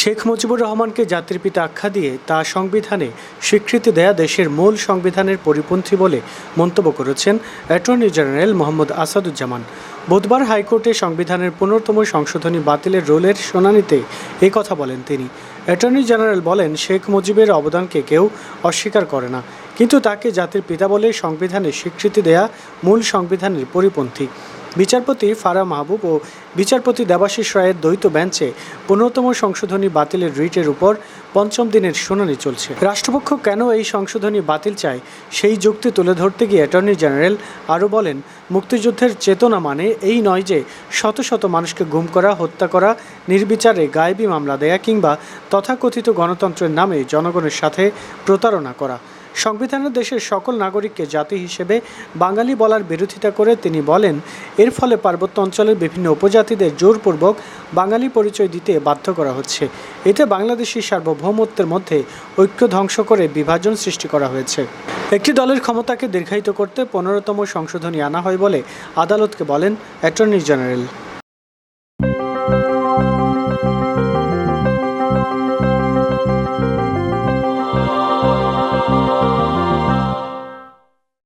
শেখ মুজিবুর রহমানকে জাতির পিতা আখ্যা দিয়ে তা সংবিধানে স্বীকৃতি দেয়া দেশের মূল সংবিধানের পরিপন্থী বলে মন্তব্য করেছেন অ্যাটর্নি জেনারেল মোহাম্মদ আসাদুজ্জামান। বুধবার হাইকোর্টে সংবিধানের পনেরোতম সংশোধনী বাতিলের রোলের শুনানিতে এই কথা বলেন তিনি। অ্যাটর্নি জেনারেল বলেন, শেখ মুজিবের অবদানকে কেউ অস্বীকার করে না, কিন্তু তাকে জাতির পিতা বলে সংবিধানে স্বীকৃতি দেয়া মূল সংবিধানের পরিপন্থী। বিচারপতি ফারা মাহবুব ও বিচারপতি দেবাশিস রায়ের দ্বৈত বেঞ্চে পনেরোতম সংশোধনী বাতিলের রিটের উপর পঞ্চম দিনের শুনানি চলছে। রাষ্ট্রপক্ষ কেন এই সংশোধনী বাতিল চায় সেই যুক্তি তুলে ধরতে গিয়ে অ্যাটর্নি জেনারেল আরও বলেন, মুক্তিযুদ্ধের চেতনা মানে এই নয় যে শত শত মানুষকে গুম করা, হত্যা করা, নির্বিচারে গায়েবী মামলা দেয়া কিংবা তথাকথিত গণতন্ত্রের নামে জনগণের সাথে প্রতারণা করা। সংবিধানের দেশের সকল নাগরিককে জাতি হিসেবে বাঙালি বলার বিরোধিতা করে তিনি বলেন, এর ফলে পার্বত্য অঞ্চলের বিভিন্ন উপজাতিদের জোরপূর্বক বাঙালি পরিচয় দিতে বাধ্য করা হচ্ছে। এতে বাংলাদেশি সার্বভৌমত্বের মধ্যে ঐক্য ধ্বংস করে বিভাজন সৃষ্টি করা হয়েছে। একটি দলের ক্ষমতাকে দীর্ঘায়িত করতে পনেরোতম সংশোধনী আনা হয় বলে আদালতকে বলেন অ্যাটর্নি জেনারেল।